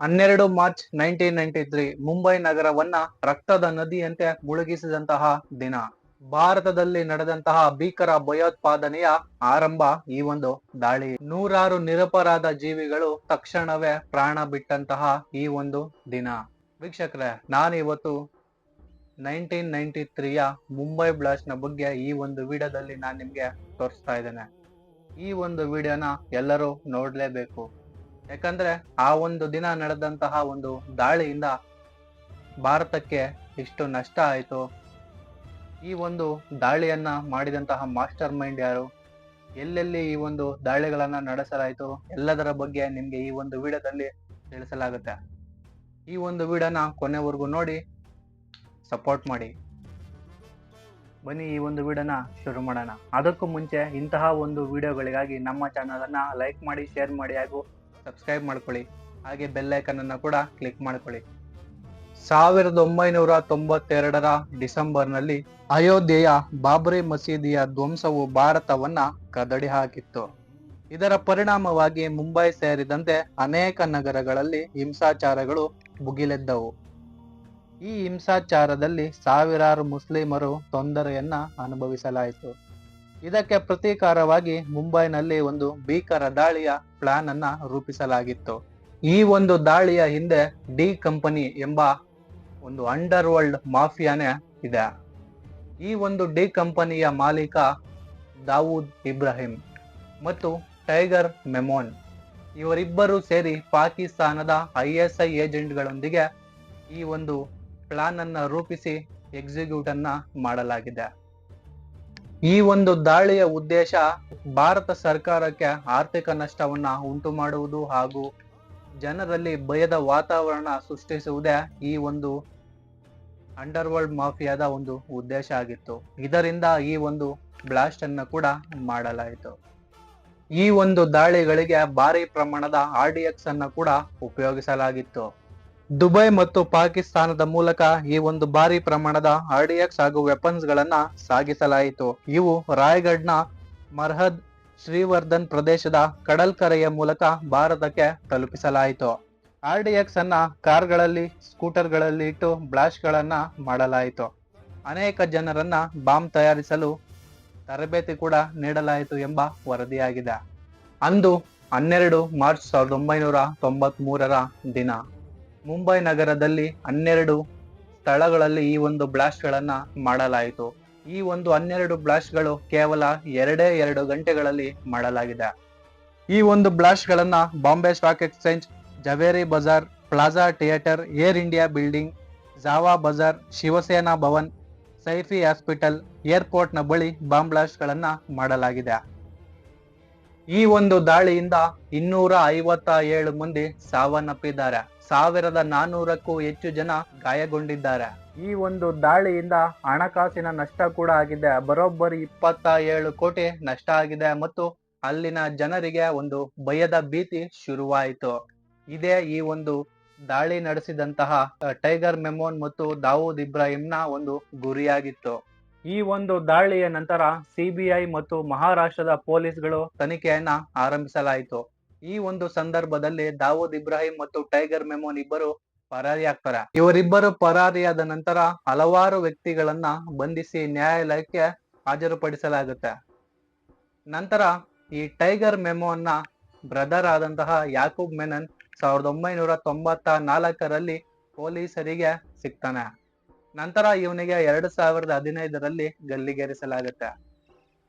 ಹನ್ನೆರಡು March nineteen ninety three Mumbai ನಗರವನ್ನ ರಕ್ತದ ನದಿಯಂತೆ ಮುಳುಗಿಸಿದಂತಹ ದಿನ. ಭಾರತದಲ್ಲಿ ನಡೆದಂತಹ ಭೀಕರ ಭಯೋತ್ಪಾದನೆಯ ಆರಂಭ ಈ ಒಂದು ದಾಳಿ. ನೂರಾರು ನಿರಪರಾಧ ಜೀವಿಗಳು ತಕ್ಷಣವೇ ಪ್ರಾಣ ಬಿಟ್ಟಂತಹ ಈ ಒಂದು ದಿನ. ವೀಕ್ಷಕರೇ ನಾನಿವತ್ತು ನೈನ್ಟೀನ್ ನೈನ್ಟಿ ತ್ರೀಯ ಮುಂಬೈ ಬ್ಲಾಸ್ಟ್ನ ಬಗ್ಗೆ ಈ ಒಂದು ವಿಡಿಯೋದಲ್ಲಿ ನಾನು ನಿಮಗೆ ತೋರಿಸ್ತಾ ಇದ್ದೇನೆ. ಈ ಒಂದು ವಿಡಿಯೋನ ಎಲ್ಲರೂ ನೋಡ್ಲೇಬೇಕು. ಯಾಕಂದ್ರೆ ಆ ಒಂದು ದಿನ ನಡೆದಂತಹ ಒಂದು ದಾಳಿಯಿಂದ ಭಾರತಕ್ಕೆ ಇಷ್ಟು ನಷ್ಟ ಆಯಿತು. ಈ ಒಂದು ದಾಳಿಯನ್ನ ಮಾಡಿದಂತಹ ಮಾಸ್ಟರ್ ಮೈಂಡ್ ಯಾರು? ಎಲ್ಲೆಲ್ಲಿ ಈ ಒಂದು ದಾಳಿಗಳನ್ನ ನಡೆಸಲಾಯಿತು? ಎಲ್ಲದರ ಬಗ್ಗೆ ನಿಮ್ಗೆ ಈ ಒಂದು ವಿಡಿಯೋದಲ್ಲಿ ತಿಳಿಸಲಾಗುತ್ತೆ. ಈ ಒಂದು ವಿಡಿಯೋನ ಕೊನೆವರೆಗೂ ನೋಡಿ, ಸಪೋರ್ಟ್ ಮಾಡಿ. ಬನ್ನಿ ಈ ಒಂದು ವಿಡಿಯೋನ ಶುರು ಮಾಡೋಣ. ಅದಕ್ಕೂ ಮುಂಚೆ ಇಂತಹ ಒಂದು ವಿಡಿಯೋಗಳಿಗಾಗಿ ನಮ್ಮ ಚಾನಲನ್ನು ಲೈಕ್ ಮಾಡಿ, ಶೇರ್ ಮಾಡಿ ಹಾಗೂ ಸಬ್ಸ್ಕ್ರೈಬ್ ಮಾಡ್ಕೊಳ್ಳಿ. ಹಾಗೆ ಬೆಲ್ ಅನ್ನು ಕೂಡ ಕ್ಲಿಕ್ ಮಾಡ್ಕೊಳ್ಳಿ. ಸಾವಿರದ ಒಂಬೈನೂರ ತೊಂಬತ್ತೆರಡರ ಡಿಸೆಂಬರ್ನಲ್ಲಿ ಅಯೋಧ್ಯೆಯ ಬಾಬರಿ ಮಸೀದಿಯ ಧ್ವಂಸವು ಭಾರತವನ್ನ ಕದಡಿ ಹಾಕಿತ್ತು. ಇದರ ಪರಿಣಾಮವಾಗಿ ಮುಂಬೈ ಸೇರಿದಂತೆ ಅನೇಕ ನಗರಗಳಲ್ಲಿ ಹಿಂಸಾಚಾರಗಳು ಭುಗಿಲೆದ್ದವು. ಈ ಹಿಂಸಾಚಾರದಲ್ಲಿ ಸಾವಿರಾರು ಮುಸ್ಲಿಮರು ತೊಂದರೆಯನ್ನ ಅನುಭವಿಸಲಾಯಿತು. ಇದಕ್ಕೆ ಪ್ರತೀಕಾರವಾಗಿ ಮುಂಬೈನಲ್ಲಿ ಒಂದು ಭೀಕರ ದಾಳಿಯ ಪ್ಲಾನ್ ಅನ್ನ ರೂಪಿಸಲಾಗಿತ್ತು. ಈ ಒಂದು ದಾಳಿಯ ಹಿಂದೆ ಡಿ ಕಂಪನಿ ಎಂಬ ಒಂದು ಅಂಡರ್ ವರ್ಲ್ಡ್ ಮಾಫಿಯಾನೇ ಇದೆ. ಈ ಒಂದು ಡಿ ಕಂಪನಿಯ ಮಾಲೀಕ ದಾವೂದ್ ಇಬ್ರಾಹಿಂ ಮತ್ತು ಟೈಗರ್ ಮೆಮೋನ್ ಇವರಿಬ್ಬರು ಸೇರಿ ಪಾಕಿಸ್ತಾನದ ಐ ಎಸ್ ಐ ಏಜೆಂಟ್ಗಳೊಂದಿಗೆ ಈ ಒಂದು ಪ್ಲಾನ್ ಅನ್ನ ರೂಪಿಸಿ ಎಕ್ಸಿಕ್ಯೂಟ್ ಅನ್ನ ಮಾಡಲಾಗಿದೆ. ಈ ಒಂದು ದಾಳಿಯ ಉದ್ದೇಶ ಭಾರತ ಸರ್ಕಾರಕ್ಕೆ ಆರ್ಥಿಕ ನಷ್ಟವನ್ನ ಉಂಟು ಮಾಡುವುದು ಹಾಗೂ ಜನರಲ್ಲಿ ಭಯದ ವಾತಾವರಣ ಸೃಷ್ಟಿಸುವುದೇ ಈ ಒಂದು ಅಂಡರ್ ವರ್ಲ್ಡ್ ಮಾಫಿಯಾದ ಒಂದು ಉದ್ದೇಶ ಆಗಿತ್ತು. ಇದರಿಂದ ಈ ಒಂದು ಬ್ಲಾಸ್ಟ್ ಅನ್ನು ಕೂಡ ಮಾಡಲಾಯಿತು. ಈ ಒಂದು ದಾಳಿಗಳಿಗೆ ಭಾರಿ ಪ್ರಮಾಣದ ಆರ್ ಅನ್ನು ಕೂಡ ಉಪಯೋಗಿಸಲಾಗಿತ್ತು. ದುಬೈ ಮತ್ತು ಪಾಕಿಸ್ತಾನದ ಮೂಲಕ ಈ ಒಂದು ಭಾರಿ ಪ್ರಮಾಣದ ಆರ್ಡಿಎಕ್ಸ್ ಹಾಗೂ ವೆಪನ್ಸ್ ಗಳನ್ನ ಸಾಗಿಸಲಾಯಿತು. ಇವು ರಾಯ್ಗಢ್ನ ಮರ್ಹದ್ ಶ್ರೀವರ್ಧನ್ ಪ್ರದೇಶದ ಕಡಲ್ಕರೆಯ ಮೂಲಕ ಭಾರತಕ್ಕೆ ತಲುಪಿಸಲಾಯಿತು. ಆರ್ಡಿಎಕ್ಸ್ ಅನ್ನ ಕಾರ್ಗಳಲ್ಲಿ, ಸ್ಕೂಟರ್ಗಳಲ್ಲಿ ಇಟ್ಟು ಬ್ಲಾಸ್ಟ್ ಗಳನ್ನ ಮಾಡಲಾಯಿತು. ಅನೇಕ ಜನರನ್ನ ಬಾಂಬ್ ತಯಾರಿಸಲು ತರಬೇತಿ ಕೂಡ ನೀಡಲಾಯಿತು ಎಂಬ ವರದಿಯಾಗಿದೆ. ಅಂದು ಹನ್ನೆರಡು ಮಾರ್ಚ್ ಸಾವಿರದ ಒಂಬೈನೂರ ತೊಂಬತ್ ಮೂರರ ದಿನ. ಮುಂಬೈ ನಗರದಲ್ಲಿ ಹನ್ನೆರಡು ಸ್ಥಳಗಳಲ್ಲಿ ಈ ಒಂದು ಬ್ಲಾಸ್ಟ್ ಗಳನ್ನ ಮಾಡಲಾಯಿತು. ಈ ಒಂದು ಹನ್ನೆರಡು ಬ್ಲಾಸ್ಟ್ಗಳು ಕೇವಲ ಎರಡೇ ಎರಡು ಗಂಟೆಗಳಲ್ಲಿ ಮಾಡಲಾಗಿದೆ. ಈ ಒಂದು ಬ್ಲಾಸ್ಟ್ ಗಳನ್ನ Bombay stock exchange Zaveri Bazaar, plaza theatre, Air India building, Java Bazaar, Shiv Sena Bhavan, Saifi hospital ಏರ್ಪೋರ್ಟ್ನ ಬಳಿ ಬಾಂಬ್ ಬ್ಲಾಸ್ಟ್ ಗಳನ್ನ ಮಾಡಲಾಗಿದೆ. ಈ ಒಂದು ದಾಳಿಯಿಂದ ಇನ್ನೂರ ಐವತ್ತ ಏಳು ಮಂದಿ ಸಾವನ್ನಪ್ಪಿದ್ದಾರೆ. ಸಾವಿರದ ನಾನೂರಕ್ಕೂ ಹೆಚ್ಚು ಜನ ಗಾಯಗೊಂಡಿದ್ದಾರೆ. ಈ ಒಂದು ದಾಳಿಯಿಂದ ಹಣಕಾಸಿನ ನಷ್ಟ ಕೂಡ ಆಗಿದೆ. ಬರೋಬ್ಬರಿ ಇಪ್ಪತ್ತ ಏಳು ಕೋಟಿ ನಷ್ಟ ಆಗಿದೆ ಮತ್ತು ಅಲ್ಲಿನ ಜನರಿಗೆ ಒಂದು ಭಯದ ಭೀತಿ ಶುರುವಾಯಿತು. ಇದೇ ಈ ಒಂದು ದಾಳಿ ನಡೆಸಿದಂತಹ ಟೈಗರ್ ಮೆಮೋನ್ ಮತ್ತು ದಾವೂದ್ ಇಬ್ರಾಹಿಂನ ಒಂದು ಗುರಿಯಾಗಿತ್ತು. ಈ ಒಂದು ದಾಳಿಯ ನಂತರ ಸಿಬಿಐ ಮತ್ತು ಮಹಾರಾಷ್ಟ್ರದ ಪೊಲೀಸ್ಗಳು ತನಿಖೆಯನ್ನ ಆರಂಭಿಸಲಾಯಿತು. ಈ ಒಂದು ಸಂದರ್ಭದಲ್ಲಿ ದಾವೂದ್ ಇಬ್ರಾಹಿಂ ಮತ್ತು ಟೈಗರ್ ಮೆಮೋನ್ ಇಬ್ಬರು ಪರಾರಿಯಾಗ್ತಾರೆ. ಇವರಿಬ್ಬರು ಪರಾರಿಯಾದ ನಂತರ ಹಲವಾರು ವ್ಯಕ್ತಿಗಳನ್ನ ಬಂಧಿಸಿ ನ್ಯಾಯಾಲಯಕ್ಕೆ ಹಾಜರುಪಡಿಸಲಾಗುತ್ತೆ. ನಂತರ ಈ ಟೈಗರ್ ಮೆಮೋನ್ನ ಬ್ರದರ್ ಆದಂತಹ ಯಾಕೂಬ್ ಮೆನನ್ ಸಾವಿರದ ಒಂಬೈನೂರ ತೊಂಬತ್ತ ನಾಲ್ಕರಲ್ಲಿ ಪೊಲೀಸರಿಗೆ ಸಿಗ್ತಾನೆ. ನಂತರ ಇವನಿಗೆ ಎರಡು ಸಾವಿರದ ಹದಿನೈದರಲ್ಲಿ ಗಲ್ಲಿಗೇರಿಸಲಾಗುತ್ತೆ.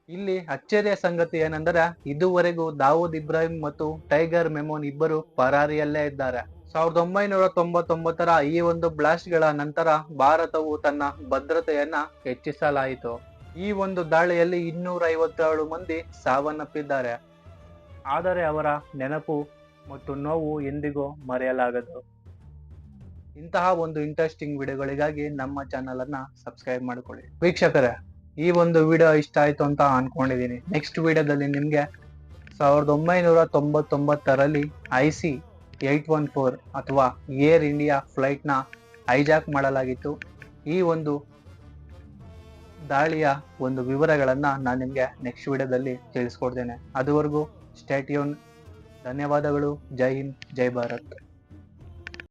ಇಲ್ಲಿ ಅಚ್ಚರಿಯ ಸಂಗತಿ ಏನೆಂದರೆ, ಇದುವರೆಗೂ ದಾವೂದ್ ಇಬ್ರಾಹಿಂ ಮತ್ತು ಟೈಗರ್ ಮೆಮೋನ್ ಇಬ್ಬರು ಪರಾರಿಯಲ್ಲೇ ಇದ್ದಾರೆ. ಸಾವಿರದ ಒಂಬೈನೂರ ತೊಂಬತ್ತೊಂಬತ್ತರ ಈ ಒಂದು ಬ್ಲಾಸ್ಟ್ಗಳ ನಂತರ ಭಾರತವು ತನ್ನ ಭದ್ರತೆಯನ್ನ ಹೆಚ್ಚಿಸಲಾಯಿತು. ಈ ಒಂದು ದಾಳಿಯಲ್ಲಿ ಇನ್ನೂರ ಐವತ್ತೇಳು ಮಂದಿ ಸಾವನ್ನಪ್ಪಿದ್ದಾರೆ. ಆದರೆ ಅವರ ನೆನಪು ಮತ್ತು ನೋವು ಎಂದಿಗೂ ಮರೆಯಲಾಗದು ಇಂತಹ ಒಂದು ಇಂಟ್ರೆಸ್ಟಿಂಗ್ ವಿಡಿಯೋಗಳಿಗಾಗಿ ನಮ್ಮ ಚಾನಲ್ ಅನ್ನ ಸಬ್ಸ್ಕ್ರೈಬ್ ಮಾಡ್ಕೊಳ್ಳಿ. ವೀಕ್ಷಕರೇ, ಈ ಒಂದು ವಿಡಿಯೋ ಇಷ್ಟ ಆಯ್ತು ಅಂತ ಅನ್ಕೊಂಡಿದೀನಿ. ನೆಕ್ಸ್ಟ್ ವಿಡಿಯೋದಲ್ಲಿ ನಿಮ್ಗೆ ಸಾವಿರದ ಒಂಬೈನೂರ ತೊಂಬತ್ತೊಂಬತ್ತರಲ್ಲಿ I C eight one four ಅಥವಾ ಏರ್ ಇಂಡಿಯಾ ಫ್ಲೈಟ್ನ ಹೈಜಾಕ್ ಮಾಡಲಾಗಿತ್ತು. ಈ ಒಂದು ದಾಳಿಯ ಒಂದು ವಿವರಗಳನ್ನ ನಾನು ನಿಮ್ಗೆ ನೆಕ್ಸ್ಟ್ ವಿಡಿಯೋದಲ್ಲಿ ತಿಳಿಸ್ಕೊಡ್ತೇನೆ. ಅದುವರೆಗೂ ಸ್ಟೇಟ್ಯೂನ್ ಧನ್ಯವಾದಗಳು. ಜೈ ಹಿಂದ್, ಜೈ ಭಾರತ್.